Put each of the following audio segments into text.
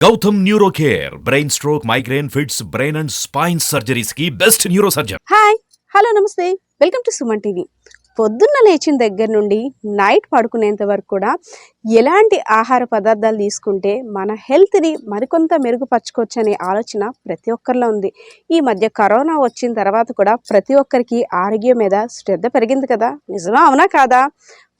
Gautam neuro care brain stroke migraine fits brain and spine సర్జరీస్కి best neuro surgeon hi hello namaste. Welcome to Suman TV. పొద్దున్న లేచిన దగ్గర నుండి night పడుకునేంత వరకు కూడా ఎలాంటి ఆహార పదార్థాలు తీసుకుంటే మన హెల్త్ని మరికొంత మెరుగుపరచుకోవచ్చు అనే ఆలోచన ప్రతి ఒక్కరిలో ఉంది. ఈ మధ్య కరోనా వచ్చిన తర్వాత కూడా ప్రతి ఒక్కరికి ఆరోగ్యం మీద శ్రద్ధ పెరిగింది కదా? నిజమా? అవునా కాదా?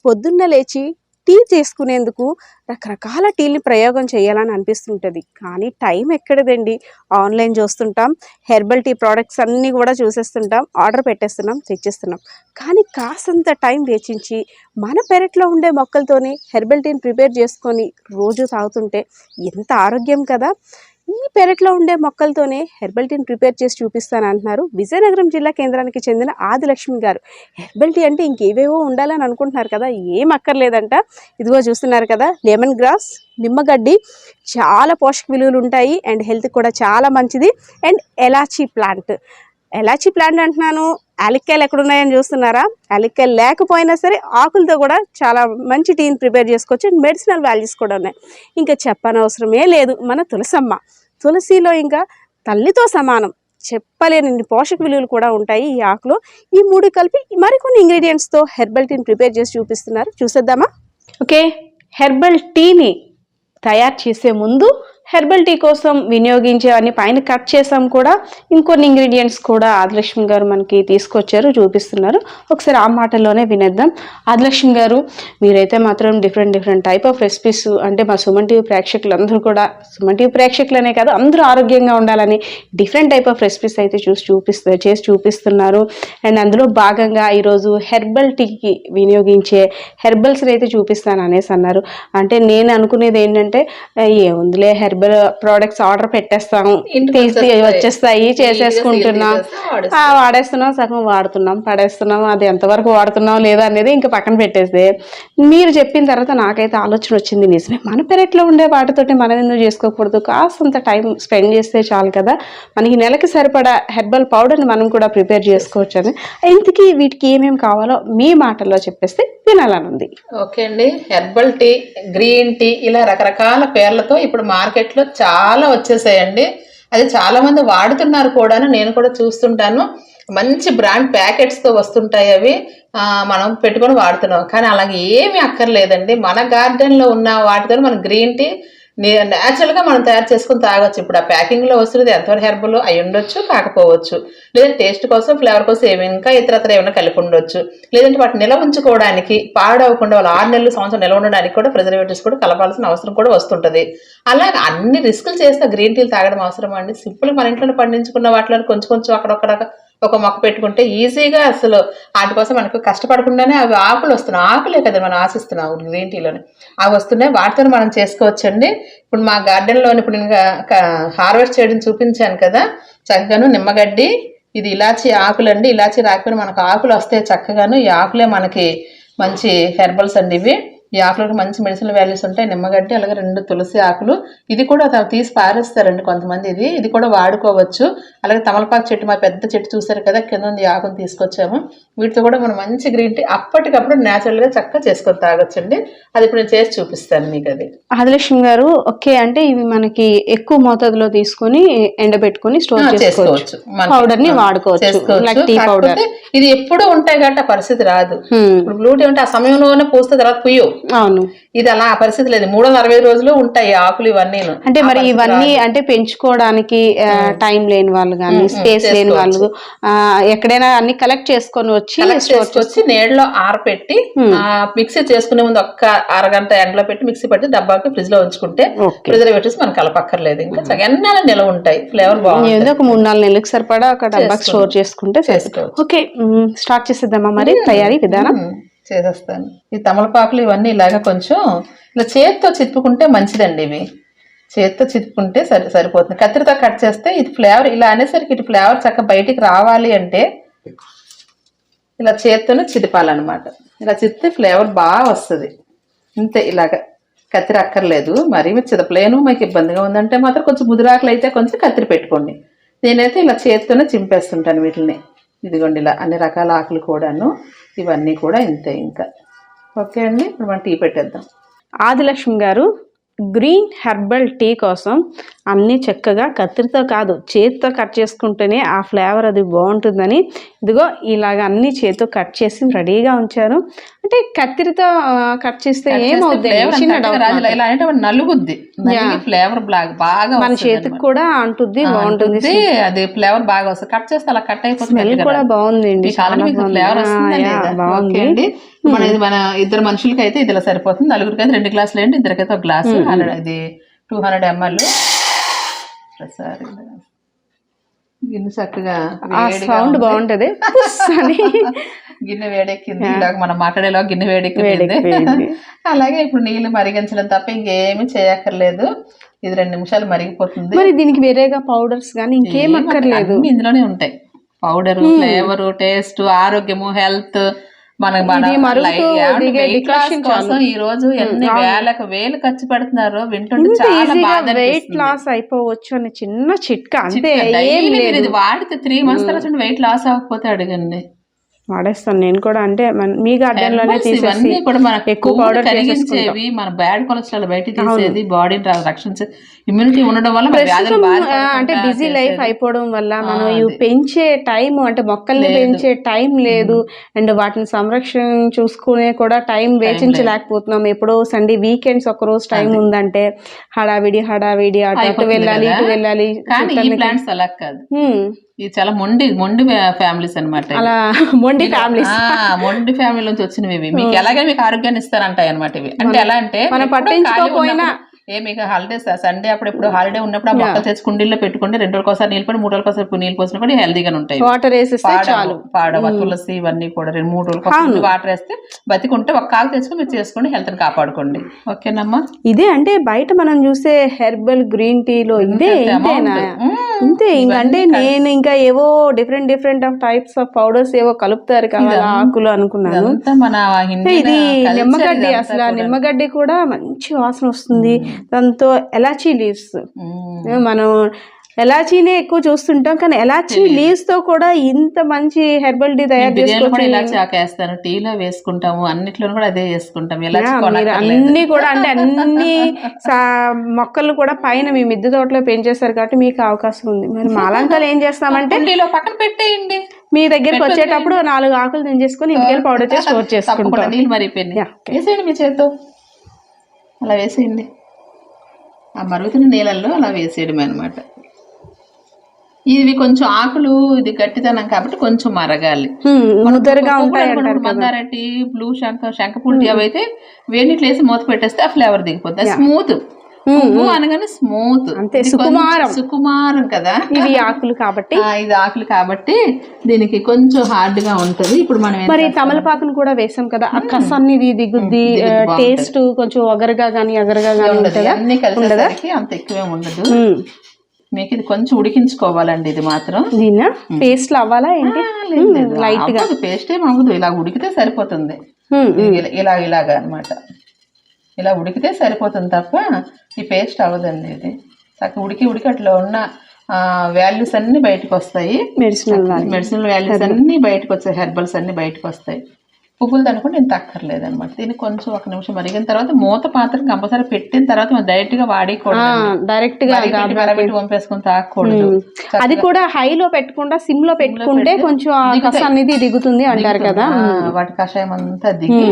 పొద్దున్న లేచి టీ చేసుకునేందుకు రకరకాల టీని ప్రయోగం చేయాలని అనిపిస్తుంటుంది. కానీ టైం ఎక్కడదండి? ఆన్లైన్ చూస్తుంటాం హెర్బల్ టీ ప్రోడక్ట్స్ అన్నీ కూడా చూసేస్తుంటాం ఆర్డర్ పెట్టేస్తున్నాం తెచ్చేస్తున్నాం. కానీ కాసంత టైం వేచించి మన పెరట్లో ఉండే మొక్కలతోనే హెర్బల్ టీని ప్రిపేర్ చేసుకొని రోజు తాగుతుంటే ఎంత ఆరోగ్యం కదా! ఈ పెరట్లో ఉండే మొక్కలతోనే హెర్బల్ టీని ప్రిపేర్ చేసి చూపిస్తాను అంటున్నారు విజయనగరం జిల్లా కేంద్రానికి చెందిన ఆదిలక్ష్మి గారు. హెర్బల్ టీ అంటే ఇంకేవేవో ఉండాలని అనుకుంటున్నారు కదా ఏం అక్కర్లేదంట. ఇదిగో చూస్తున్నారు కదా లెమన్ గ్రాస్ నిమ్మగడ్డి చాలా పోషక విలువలు ఉంటాయి అండ్ హెల్త్ కూడా చాలా మంచిది. And elachi plant. Elachi plant అంటున్నాను యాలక్కాయలు ఎక్కడున్నాయని చూస్తున్నారా? యాలక్కాయలు లేకపోయినా సరే ఆకులతో కూడా చాలా మంచి టీని ప్రిపేర్ చేసుకోవచ్చు అండ్ మెడిసినల్ వాల్యూస్ కూడా ఉన్నాయి. ఇంకా చెప్పనవసరమే లేదు మన తులసమ్మ. తులసిలో ఇంకా తల్లితో సమానం. చెప్పలేని పోషక విలువలు కూడా ఉంటాయి ఈ ఆకులో. ఈ మూడు కలిపి మరికొన్ని ఇంగ్రీడియంట్స్తో హెర్బల్ టీని ప్రిపేర్ చేసి చూపిస్తున్నారు. చూసేద్దామా? ఓకే. హెర్బల్ టీని తయారు చేసే ముందు హెర్బల్ టీ కోసం వినియోగించేవన్నీ పైన కట్ చేసాం కూడా. ఇంకొన్ని ఇంగ్రీడియంట్స్ కూడా ఆదిలక్ష్మి గారు మనకి తీసుకొచ్చారు చూపిస్తున్నారు. ఒకసారి ఆ మాటల్లోనే వినేద్దాం. ఆదిలక్ష్మి గారు మీరైతే మాత్రం different different type of recipes అంటే మా సుమన్ టీవీ ప్రేక్షకులందరూ కూడా సుమన్ టీవీ ప్రేక్షకులనే కాదు అందరూ ఆరోగ్యంగా ఉండాలని డిఫరెంట్ టైప్ ఆఫ్ రెసిపీస్ అయితే చూసి చూపిస్తారు చేసి చూపిస్తున్నారు. అండ్ అందులో భాగంగా ఈరోజు హెర్బల్ టీకి వినియోగించే హెర్బల్స్ని అయితే చూపిస్తాను అనేసి అన్నారు. అంటే నేను అనుకునేది ఏంటంటే ఏముందిలే హెర్బల్ ప్రోడక్ట్స్ ఆర్డర్ పెట్టేస్తాం ఇంటికి తీసి వచ్చేస్తాయి. చేసేసుకుంటున్నాం. వాడేస్తున్నాం సగం వాడుతున్నాం పడేస్తున్నాం అది ఎంతవరకు వాడుతున్నాం లేదా అనేది ఇంకా పక్కన పెట్టేస్తే. మీరు చెప్పిన తర్వాత నాకైతే ఆలోచన వచ్చింది నిజమే. మన పెరట్లో ఉండే వాటితోటి మనం ఎందుకు చేసుకోకూడదు? కాస్తంత టైం స్పెండ్ చేస్తే చాలు కదా. మనకి నెలకి సరిపడా హెర్బల్ పౌడర్ని మనం కూడా ప్రిపేర్ చేసుకోవచ్చు అని ఇంతకీ వీటికి ఏమేమి కావాలో మీ మాటల్లో చెప్పేస్తే వినాలని ఉంది ఓకే అండి. హెర్బల్ టీ గ్రీన్ టీ ఇలా రకరకాల పేర్లతో ఇప్పుడు మార్కెట్లో చాలా వచ్చేసాయండి. అది చాలామంది వాడుతున్నారు కూడా నేను కూడా చూస్తుంటాను. మంచి బ్రాండ్ ప్యాకెట్స్తో వస్తుంటాయి అవి. మనం పెట్టుకొని వాడుతున్నాం. కానీ అలాగే ఏమీ అక్కర్లేదండి. మన గార్డెన్లో ఉన్న వాటితో మనం గ్రీన్ టీ న్యాచురల్గా మనం తయారు చేసుకుని తాగొచ్చు. ఇప్పుడు ఆ ప్యాకింగ్లో వస్తున్నది ఎంతవరకు హెర్బల్ అయి ఉండొచ్చు కాకపోవచ్చు. లేదంటే టేస్ట్ కోసం ఫ్లేవర్ కోసం ఏమి ఇంకా ఇతరత్ర ఏమైనా కలిపి ఉండొచ్చు. లేదంటే వాటిని నిల్వ ఉంచుకోవడానికి పాడవకుండా వాళ్ళు ఆరు నెలలు సంవత్సరం నిల్వ ఉండడానికి కూడా ప్రిజర్వేటివ్స్ కూడా కలపాల్సిన అవసరం కూడా వస్తుంటుంది. అలాగే అన్ని రిస్కులు చేస్తే గ్రీన్ టీలు తాగడం అవసరం అండి? సింపుల్ మన ఇంట్లో పండించుకున్న వాటిలో కొంచెం కొంచెం అక్కడొక్కడ ఒక మొక్క పెట్టుకుంటే ఈజీగా అసలు వాటి కోసం మనకు కష్టపడకుండానే అవి ఆకులు వస్తున్నాయి. ఆకులే కదా మనం ఆశిస్తున్నాం గ్రీన్ టీలోని. అవి వస్తున్నాయి. వాటితో మనం చేసుకోవచ్చండి. ఇప్పుడు మా గార్డెన్లోని ఇప్పుడు నేను హార్వెస్ట్ చేయడం చూపించాను కదా. చక్కగాను నిమ్మగడ్డి ఇది ఇలాచి ఆకులండి. ఇలాచి రాకపోయినా మనకు ఆకులు వస్తాయి చక్కగాను. ఈ ఆకులే మనకి మంచి హెర్బల్స్ అండి ఇవి. ఈ ఆకులకు మంచి మెడిసినల్ వాల్యూస్ ఉంటాయి. నిమ్మగడ్డి అలాగే రెండు తులసి ఆకులు. ఇది కూడా తీసి పారేస్తారండి కొంతమంది ఇది. ఇది కూడా వాడుకోవచ్చు. అలాగే తమలపాకు చెట్టు మా పెద్ద చెట్టు చూసారు కదా కింద ఉంది ఈ ఆకును తీసుకొచ్చాము. వీటితో కూడా మనం మంచి గ్రీన్ టీ అప్పటికప్పుడు న్యాచురల్గా చక్కగా చేసుకొని తాగొచ్చండి. అది ఇప్పుడు నేను చేసి చూపిస్తాను మీకు అది. ఆదిలక్ష్మి గారు ఓకే అంటే ఇవి మనకి ఎక్కువ మోతాదులో తీసుకొని ఎండబెట్టుకొని స్టోర్ చేసుకోవచ్చు. పౌడర్ని వాడుకోవచ్చు. ఇది ఎప్పుడూ ఉంటాయి కాబట్టి ఆ పరిస్థితి రాదు. ఇప్పుడు బ్లూ టీ ఉంటే ఆ సమయంలోనే పూస్తే తర్వాత పుయ్యవు. అవును. ఇది అలా ఆ పరిస్థితి లేదు. మూడు వందల అరవై రోజులు ఉంటాయి ఆకులు ఇవన్నీ అంటే మరి ఇవన్నీ అంటే పెంచుకోవడానికి టైం లేని వాళ్ళు కానీ స్పేస్ లేని వాళ్ళు ఎక్కడైనా అన్ని కలెక్ట్ చేసుకొని వచ్చి చేసుకొచ్చి నీడలో ఆరపెట్టి ఆ మిక్సీ చేసుకునే ముందు ఒక్క అరగంట ఎండలో పెట్టి మిక్సీ పెట్టి డబ్బాకి ఫ్రిడ్జ్లో ఉంచుకుంటే ప్రిజర్వేటివ్స్ మనకు కలపక్కర్లేదు. ఇంకా ఎన్నాళ్ళు నిలవ ఉంటాయి. ఫ్లేవర్ బాగుంటుంది. ఏదో ఒక మూడు నాలుగు నెలలకు సరిపడా ఒక డబ్బాకి స్టోర్ చేసుకుంటే. ఓకే స్టార్ట్ చేసేద్దామా మరి తయారీ విధానం? చేసేస్తాను. ఈ తమలపాకులు ఇవన్నీ ఇలాగ కొంచెం ఇలా చేతితో చిత్తుకుంటే మంచిదండి ఇవి. చేతితో చిత్తుకుంటే సరి సరిపోతుంది. కత్తిరితో కట్ చేస్తే ఇది ఫ్లేవర్ ఇలా అనేసరికి ఇటు ఫ్లేవర్ చక్కగా బయటికి రావాలి అంటే ఇలా చేత్తోనే చిదిపాలన్నమాట. ఇలా చిత్తే ఫ్లేవర్ బాగా వస్తుంది. ఇంతే ఇలాగ. కత్తిరి అక్కర్లేదు. మరీ మీరు చిదపలేను మీకు ఇబ్బందిగా ఉందంటే మాత్రం కొంచెం ముదిరాకులు అయితే కొంచెం కత్తిరి పెట్టుకోండి. నేనైతే ఇలా చేత్తోనే చింపేస్తుంటాను వీటిని. ఇదిగోండి ఇలా అన్ని రకాల ఆకులు కూడాను ఇవన్నీ కూడా ఇంతే ఇంకా. ఓకే అండి ఇప్పుడు మనం టీ పెట్టేద్దాం. ఆదిలక్ష్మి గారు గ్రీన్ హెర్బల్ టీ కోసం అన్నీ చక్కగా కత్తిరితో కాదు చేతితో కట్ చేసుకుంటేనే ఆ ఫ్లేవర్ అది బాగుంటుందని. ఇదిగో ఇలాగ అన్ని చేతితో కట్ చేసి రెడీగా ఉంచాను అంటే కత్తిరితో కట్ చేస్తే ఏమవుద్ది? ఫ్లేవర్ నలుగుద్ది. బాగా మన చేతికి కూడా అంటుంది. బాగుంటుంది. అది ఫ్లేవర్ బాగా వస్తుంది. కట్ చేస్తే అలా కట్ అయిపోతుంది స్మెల్. కూడా బాగుంది. లేదా? బాగుంది. అండి. మన మన ఇద్దరు మనుషులకి అయితే ఇది ఇలా సరిపోతుంది. నలుగురికి అయితే రెండు గ్లాసులు ఏంటి ఇద్దరికైతే ఒక గ్లాసు. హండ్రెడ్ ఇది టూ హండ్రెడ్ ఎంఎల్. ప్రసారి గిన్నె చక్కగా సౌండ్. బాగుంటది. అని. గిన్నె వేడెక్కింది. ఇలాగ మనం మాట్లాడేలో గిన్నె వేడెక్కింది. అలాగే ఇప్పుడు నీళ్ళు మరిగించడం తప్ప ఇంకేమీ చేయక్కర్లేదు. ఇది రెండు నిమిషాలు మరిగిపోతుంది. మరి దీనికి వేరేగా పౌడర్స్ కానీ ఇంకేం అక్కర్లేదు. ఇందులోనే ఉంటాయి. పౌడర్ ఫ్లేవర్ టేస్ట్ ఆరోగ్యము హెల్త్ కోసం ఈ రోజు ఎన్ని వేలకు వేలు ఖర్చు పెడుతున్నారు వింటుంటే చాలా బాధ వెయిట్. లాస్ అయిపోవచ్చు అనే చిన్న చిట్కా అంతే వాడితే త్రీ మంత్స్ తర్వాత వెయిట్ లాస్ అవ్వకపోతే అడగండి. వాడేస్తాను. నేను కూడా అంటే మీ గార్డెన్లోనే తీసేసి ఎక్కువ పౌడర్ మన బ్యాడ్ కొలెస్ట్రాల్ బయట తీసేది బాడీని రక్షించే ఇమ్యూనిటీ ఉండడం వల్ల అంటే బిజీ లైఫ్ అయిపోవడం వల్ల మనం ఇవి పెంచే టైం అంటే మొక్కల్ని పెంచే టైం లేదు. అండ్ వాటిని సంరక్షణ చూసుకునే కూడా టైం వేచించలేకపోతున్నాం ఎప్పుడో సండే వీకెండ్స్ ఒక రోజు టైం ఉందంటే హడావిడి హడావిడి అటు వెళ్ళాలి ఇటు. వెళ్ళాలి కానీ ప్లాంట్స్ అలా కాదు. ఇది చాలా మొండి మొండి ఫ్యామిలీస్ అనమాట అలా మొండి ఫ్యామిలీస్ మొండి ఫ్యామిలీ నుంచి వచ్చినవి ఇవి. మీకు ఎలాగైనా మీకు ఆరోగ్యాన్ని ఇస్తారంటాయి అనమాట ఇవి. అంటే ఎలా అంటే మనం ఏ మీకు హాలిడేస్ సండే అప్పుడు ఎప్పుడు హాలిడే ఉన్నప్పుడు ఆ మొక్కలు తెచ్చి కుండీల్లో పెట్టుకుంటే రెండు రోజులకి ఒకసారి నీళ్ళు పడి మూడు రోజులకి ఒకసారి నీళ్ళు పోసినా కూడా హెల్దీగా ఉంటాయి వాటర్ వేసేస్తే చాలు. పాడవు. తులసి ఇవన్నీ కూడా రెండు మూడు రోజులకు ఒకసారి వాటర్ వేస్తే బతికుంటే ఒక కాలు తెచ్చుకొని మీరు చేసుకోండి హెల్త్ని కాపాడుకోండి. ఓకేనమ్మా? ఇదే అంటే బయట మనం చూసే హెర్బల్ గ్రీన్ టీలో ఇదే ఇంతేనా ఇంతే ఇంకా అంటే నేను ఇంకా ఏవో different different of types of powders ఏవో కలుపుతారు కావాలి ఆకులు అనుకున్నాను. ఇది నిమ్మగడ్డి అసలు నిమ్మగడ్డి కూడా మంచి వాసన వస్తుంది. దాంతో ఎలాచీ లీవ్స్ మనం ఎలాచీనే ఎక్కువ చూస్తుంటాం కానీ ఎలాచీ లీవ్స్తో కూడా ఇంత మంచి హెర్బల్ టీ తయారు చేసుకోవచ్చు టీలో వేసుకుంటాము అన్నిట్లోనూ కూడా అదే వేసుకుంటాం మీరు అన్ని కూడా అంటే అన్ని మొక్కలు కూడా పైన మీ మిద్దె తోటలో పెంచేస్తారు కాబట్టి మీకు అవకాశం ఉంది. మరి మాలంకలు ఏం చేస్తామంటే పక్కన పెట్టేయండి. మీ దగ్గరికి వచ్చేటప్పుడు నాలుగు ఆకులు తెంచేసుకొని ఇంటికెళ్ళి పౌడర్ చేసి స్టోర్ చేసుకుంటాం. నీళ్ళు మరిగిపోయింది Yeah, వేసేయండి మీ చేత్తో. అలా వేసేయండి. ఆ మరుగుతున్న నీళ్ళల్లో అలా వేసేయడమే అనమాట ఇవి కొంచెం ఆకులు ఇది గట్టిదనం కాబట్టి కొంచెం మరగాలి. ముద్దరుగా ఉంటాయి మందారటి బ్లూ శంఖ శంఖపూల్ అవి అయితే వేడి నీళ్ళు వేసి మూత పెట్టేస్తే ఆ ఫ్లేవర్ దిగిపోతుంది స్మూత్. పువ్వు అనగానే స్మూత్. అంతే, సుకుమారం. సుకుమారం కదా. ఇవి ఆకులు కాబట్టి. ఇది ఆకులు కాబట్టి దీనికి కొంచెం హార్డ్గా ఉంటది. ఇప్పుడు మనం మరి తమలపాకును కూడా వేసాం కదా. ఆ కసాన్ని ఇది దిగుద్ది టేస్ట్ కొంచెం ఒగరుగా గానీ ఎగరగా గానీ ఉండదు. ఉంటుందా? అన్ని కలిసేసరికి అంత ఎక్కువే ఉండదు. మీకు ఇది కొంచెం ఉడికించుకోవాలండి ఇది మాత్రం. దీన్నా పేస్ట్ అవ్వాలా ఏంటి? లైట్గా పేస్ట్ ఏం అవ్వదు ఇలా ఉడికితే సరిపోతుంది. ఇలా- ఇలా ఇలాగా అన్నమాట. ఇలా ఉడికితే సరిపోతుంది తప్ప ఈ పేస్ట్ అవ్వదండి ఇది. చక్కగా ఉడికి ఉడికి అట్లా ఉన్న వాల్యూస్ అన్ని బయటకు వస్తాయి. మెడిసినల్ మెడిసినల్ వాల్యూస్ అన్ని బయటకు వస్తాయి హెర్బల్స్ అన్ని బయటకు వస్తాయి. పువ్వులు అనుకుంటే ఇంత అక్కర్లేదు అనమాట దీన్ని కొంచెం ఒక నిమిషం మరిగిన తర్వాత మూత పాత్ర కంపల్సరీ పెట్టిన తర్వాత మనం డైరెక్ట్గా వాడేయకూడదు డైరెక్ట్గా మరబెట్టి పంపేసుకొని తాగకూడదు. అది కూడా హైలో పెట్టకుండా సిమ్లో పెట్టుకుంటే కొంచెం అనేది దిగుతుంది అంటారు కదా. వాటి కషాయం అంతా దిగి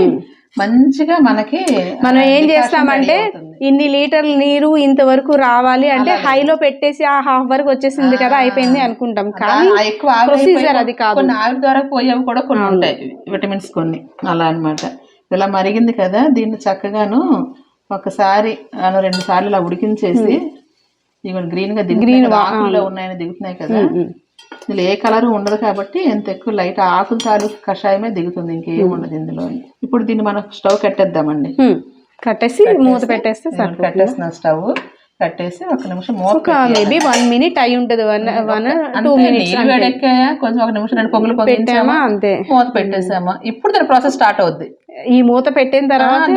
మంచిగా మనకి మనం ఏం చేస్తామంటే. ఇన్ని లీటర్ల నీరు ఇంతవరకు రావాలి అంటే హైలో పెట్టేసి ఆ హాఫ్ వరకు వచ్చేసింది కదా అయిపోయింది అనుకుంటాం. కానీ ఎక్కువ ఆవిరి ప్రొసీజర్ అది కాదు. కొన్ని ఆవిరి ద్వారా పోయేవి కూడా కొన్ని ఉంటాయి విటమిన్స్ కొన్ని. అలా అన్నమాట. ఇలా మరిగింది కదా దీన్ని చక్కగాను ఒకసారి రెండు సార్లు ఇలా ఉడికించేసి ఇవి గ్రీన్గా దిగుతున్నాయి కదా, ఆకుల్లో ఉన్నాయని దిగుతున్నాయి కదా. ఇందులో ఏ కలర్ ఉండదు కాబట్టి ఎంత ఎక్కువ లైట్ ఆకుల తాలూకు కషాయమే దిగుతుంది ఇంకేం ఉండదు ఇందులో. ఇప్పుడు దీన్ని మనం స్టవ్ కట్టేద్దామండి. హ్మ్. కట్టేసి మూత పెట్టేస్తే కట్టేసిన స్టవ్ కట్టేసి ఒక నిమిషం మూత మేబీ వన్ మినిట్ అయి ఉంటది వన్ వన్ టూ మినిట్స్ వేడెక్కాయా కొంచెం ఒక నిమిషం రెండు పొగలు పొంగించామా? పెట్టామా అంతే. మూత పెట్టేసామా? ఇప్పుడు దాని ప్రాసెస్ స్టార్ట్ అవుద్ది. ఈ మూత పెట్టిన తర్వాత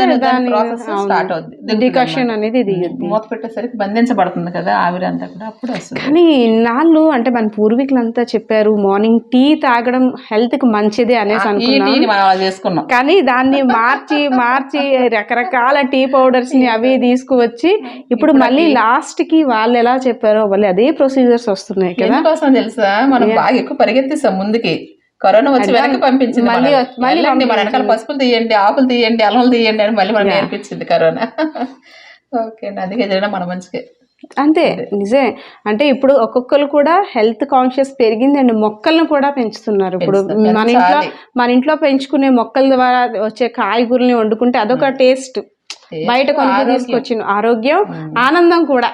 డికాషన్. అనేది దిగుద్ది. మూత పెట్టేసరికి బంధించబడుతుంది కదా ఆవిరి అంతా కూడా అప్పుడు వస్తుంది. కానీ ఇన్నాళ్ళు అంటే మన పూర్వీకులంతా చెప్పారు మార్నింగ్ టీ తాగడం హెల్త్కి మంచిది అనేసి అనుకున్నాం. కానీ దాన్ని మార్చి మార్చి రకరకాల టీ పౌడర్స్ని అవి తీసుకువచ్చి ఇప్పుడు మళ్ళీ లాస్ట్కి వాళ్ళు ఎలా చెప్పారో మళ్ళీ అదే ప్రొసీజర్స్ వస్తున్నాయి కదా. తెలుసా? మనం బాగా ఎక్కువ పరిగెత్తిస్తాం ముందుకి. కరోనా వచ్చి వెనక్కి పంపించింది మళ్ళీ మళ్ళీ మన వెనకాల పసుపులు తీయండి ఆకులు తీయండి అల్లలు తీయండి అని మళ్ళీ మనం నేర్పించింది కరోనా. ఓకే అండి అందుకే జరిగిన మన మంచిగా అంతే నిజమే. అంటే ఇప్పుడు ఒక్కొక్కరు కూడా హెల్త్ కాన్షియస్ పెరిగిందండి. మొక్కలను కూడా పెంచుతున్నారు. ఇప్పుడు. మన ఇంట్లో. మన ఇంట్లో పెంచుకునే మొక్కల ద్వారా వచ్చే కాయగూరల్ని వండుకుంటే అదొక టేస్ట్. బయట కొనుక్కు ఆరోగ్యం. తీసుకొచ్చిన ఆరోగ్యం ఆనందం కూడా.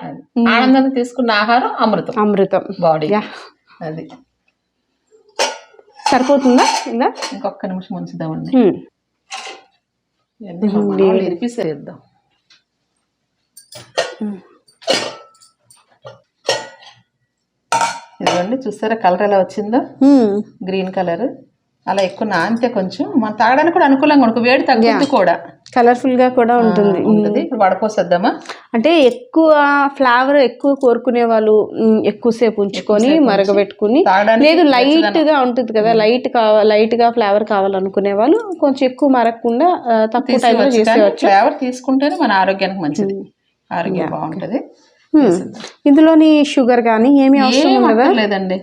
ఆనందాన్ని తీసుకున్న ఆహారం అమృతం. అమృతం. బాడీ అది. సరిపోతుందా? ఇలా ఇంకొక నిమిషం ఉంచుదామండి. ఇరిపిసేద్దాం ఇదిగోండి. చూస్తారా కలర్ ఎలా వచ్చిందో. Green colour. అలా ఎక్కువ నానితే కొంచెం మన తాగడానికి కూడా అనుకూలంగా ఉంటుంది. వేడి తగ్గుద్ది కూడా. కలర్ఫుల్గా కూడా ఉంటుంది. ఉంటుంది. ఇప్పుడు వడపోసేద్దామా? అంటే ఎక్కువ ఫ్లేవర్ ఎక్కువ కోరుకునే వాళ్ళు ఎక్కువసేపు ఉంచుకొని మరగబెట్టుకుని లేదు లైట్గా ఉంటుంది కదా లైట్ కావ లైట్గా ఫ్లేవర్ కావాలనుకునే వాళ్ళు కొంచెం ఎక్కువ మరగకుండా తక్కువ టైంలో చేసేవచ్చు ఫ్లేవర్ తీసుకుంటేనే మన ఆరోగ్యానికి మంచిది. ఆరోగ్యం బాగుంటది. ఇందులోని షుగర్ కానీ ఏమీ అవసరం లేదండి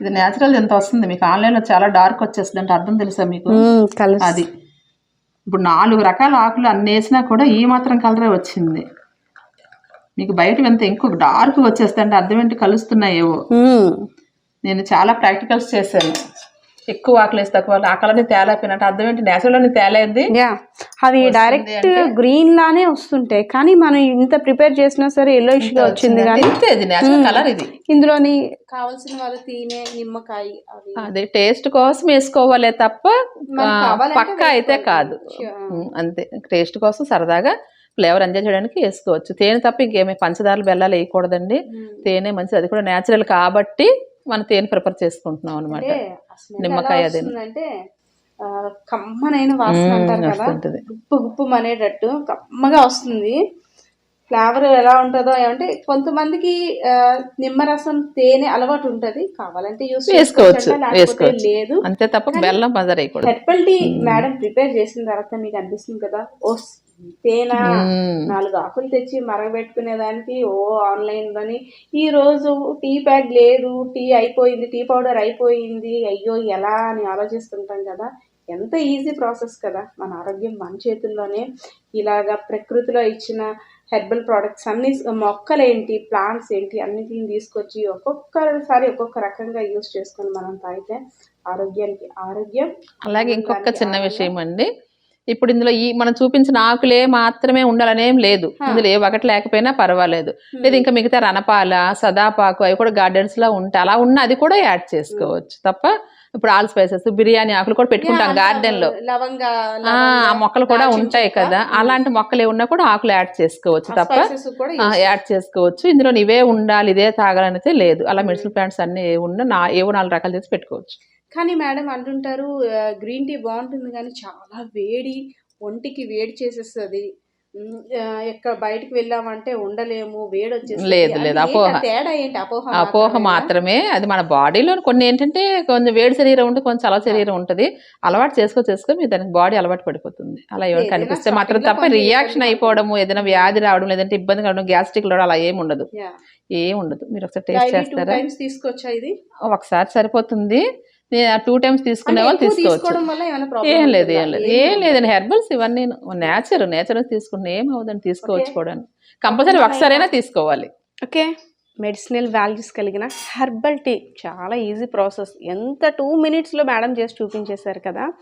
ఇది నేచురల్ ఎంత వస్తుంది? మీకు ఆన్లైన్లో చాలా డార్క్ వచ్చేస్తుంది అంటే అర్థం తెలుసా మీకు? అది. ఇప్పుడు నాలుగు రకాల ఆకులు అన్ని వేసినా కూడా ఈ మాత్రం కలరే వచ్చింది. మీకు బయట ఎంత ఇంకొక డార్క్ వచ్చేస్తే అంటే అర్థం ఏంటి? కలుస్తున్నాయేవో. నేను చాలా ప్రాక్టికల్స్ చేశాను. ఎక్కువ ఆకులు వేసి తక్కువ ఆ కలర్ని తేలేకపోయినట్టు అర్థం ఏంటి? నేచురల్ అని తేలేది. యా. అవి డైరెక్ట్ గ్రీన్ లానే వస్తుంటాయి కానీ మనం ఇంత ప్రిపేర్ చేసినా సరే ఎల్లోయిష్గా వచ్చింది కానీ ఇంతే ఇది నేచురల్ కలర్ ఇది. ఇందులోని కావాల్సిన వాళ్ళు తినే నిమ్మకాయ అదే టేస్ట్ కోసం వేసుకోవాలే తప్ప పక్కా అయితే కాదు. అంతే. టేస్ట్ కోసం సరదాగా ఫ్లేవర్ ఎంజాయ్ చేయడానికి వేసుకోవచ్చు. తేనె తప్ప ఇంకేమీ పంచదారలు బెల్లాలు వేయకూడదండి. తేనె మంచిది అది కూడా నేచురల్ కాబట్టి మనం తేనె ప్రిపేర్ చేసుకుంటున్నాం అనమాట నిమ్మకాయ అంటే కమ్మనైన వాసన అంటారు కదా? వస్తుంటది. గుప్పు గుప్పు అనేటట్టు కమ్మగా వస్తుంది. ఫ్లేవర్ ఎలా ఉంటుందో ఏమంటే కొంతమందికి నిమ్మరసం తేనె అలవాటు ఉంటది. కావాలంటే యూస్ వేసుకోవచ్చు లేదు. అంతే తప్ప బెల్లం హెర్బల్ టీ మేడం ప్రిపేర్ చేసిన తర్వాత మీకు అనిపిస్తుంది కదా? ఓ తేనె. నాలుగు ఆకులు తెచ్చి మరగబెట్టుకునే దానికి ఓ ఆన్లైన్లోని ఈ రోజు టీ బ్యాగ్ లేదు టీ అయిపోయింది టీ పౌడర్ అయిపోయింది అయ్యో ఎలా అని ఆలోచిస్తుంటాం కదా. ఎంత ఈజీ ప్రాసెస్ కదా మన ఆరోగ్యం మన చేతుల్లోనే ఇలాగా ప్రకృతిలో ఇచ్చిన హెర్బల్ ప్రోడక్ట్స్ అన్ని మొక్కలు ఏంటి ప్లాంట్స్ ఏంటి అన్నిటిని తీసుకొచ్చి ఒక్కొక్కసారి ఒక్కొక్క రకంగా యూస్ చేసుకొని మనం తాగితే ఆరోగ్యానికి ఆరోగ్యం అలాగే ఇంకొక చిన్న విషయం అండి. ఇప్పుడు ఇందులో ఈ మనం చూపించిన ఆకులే మాత్రమే ఉండాలనేం లేదు. ఇందులో ఏ ఒకటి లేకపోయినా పర్వాలేదు. లేదు ఇంకా మిగతా రణపాల సదాపాకు అవి కూడా గర్డెన్స్లో ఉంటాయి అలా ఉన్న అది కూడా యాడ్ చేసుకోవచ్చు తప్ప ఇప్పుడు ఆల్ స్పైసెస్ బిర్యానీ ఆకులు కూడా పెట్టుకుంటాం గార్డెన్లో. ఆ మొక్కలు కూడా ఉంటాయి కదా అలాంటి మొక్కలు ఏమున్నా కూడా ఆకులు యాడ్ చేసుకోవచ్చు తప్ప యాడ్ చేసుకోవచ్చు. ఇందులో ఇవే ఉండాలి ఇదే తాగాలనైతే లేదు. అలా మెడిసిన్ ప్లాంట్స్ అన్ని ఏ ఉన్నా నా ఏవో నాలుగు రకాలు చేసి పెట్టుకోవచ్చు. కానీ మేడం అంటుంటారు గ్రీన్ టీ బాగుంటుంది కానీ చాలా వేడి ఒంటికి వేడి చేసేస్తుంది. ఎక్కడ బయటికి వెళ్ళామంటే ఉండలేము వేడి వచ్చేస్తుంది. లేదు, లేదు? అపోహ. తేడా ఏంటి? అపోహ అపోహ? మాత్రమే. అది మన బాడీలో కొన్ని ఏంటంటే కొంచెం వేడి శరీరం ఉంటుంది కొంచెం చలవ శరీరం ఉంటుంది. అలవాటు చేసుకో చేసుకో మీ దానికి బాడీ అలవాటు పడిపోతుంది. అలా ఏదైనా కనిపిస్తే మాత్రం లో తప్ప రియాక్షన్ అయిపోవడము ఏదైనా వ్యాధి రావడం లేదంటే ఇబ్బంది కావడం గ్యాస్ట్రిక్ రావడం అలా ఏమి ఉండదు. ఏం ఉండదు. మీరు ఒకసారి టేస్ట్ చేస్తారా? తీసుకోవచ్చా ఇది? ఒకసారి సరిపోతుంది. టూ టైమ్స్ తీసుకునే వాళ్ళు తీసుకోవచ్చు. ఏం లేదు ఏం లేదు. ఏం లేదండి. హెర్బల్స్ ఇవన్నీ నేచర్. నేచర్ తీసుకుంటే ఏం అవుదండి తీసుకోవచ్చు కూడా కంపల్సరీ ఒకసారైనా తీసుకోవాలి. ఓకే. మెడిసినల్ వాల్యూస్ కలిగిన హెర్బల్ టీ. చాలా ఈజీ ప్రాసెస్. ఎంత టూ మినిట్స్లో మేడం చేసి చూపించేశారు కదా.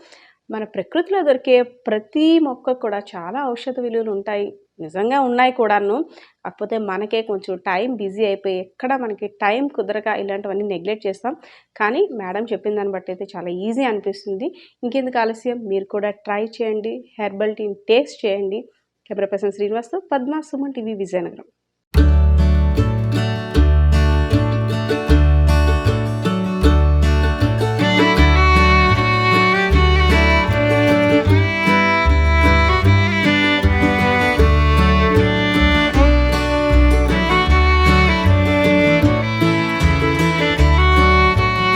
మన ప్రకృతిలో దొరికే ప్రతి మొక్క కూడా చాలా ఔషధ విలువలు ఉంటాయి. నిజంగా ఉన్నాయి కూడాను. కాకపోతే మనకే కొంచెం టైం బిజీ అయిపోయి ఎక్కడ మనకి టైం కుదరక ఇలాంటివన్నీ నెగ్లెక్ట్ చేస్తాం. కానీ మేడం చెప్పిన దాన్ని బట్టి అయితే చాలా ఈజీ అనిపిస్తుంది. ఇంకెందుకు ఆలస్యం? మీరు కూడా ట్రై చేయండి. హెర్బల్ టీని టేస్ట్ చేయండి. కెమెరా పర్సన్ శ్రీనివాస్తో పద్మా సుమన్ టీవీ విజయనగరం.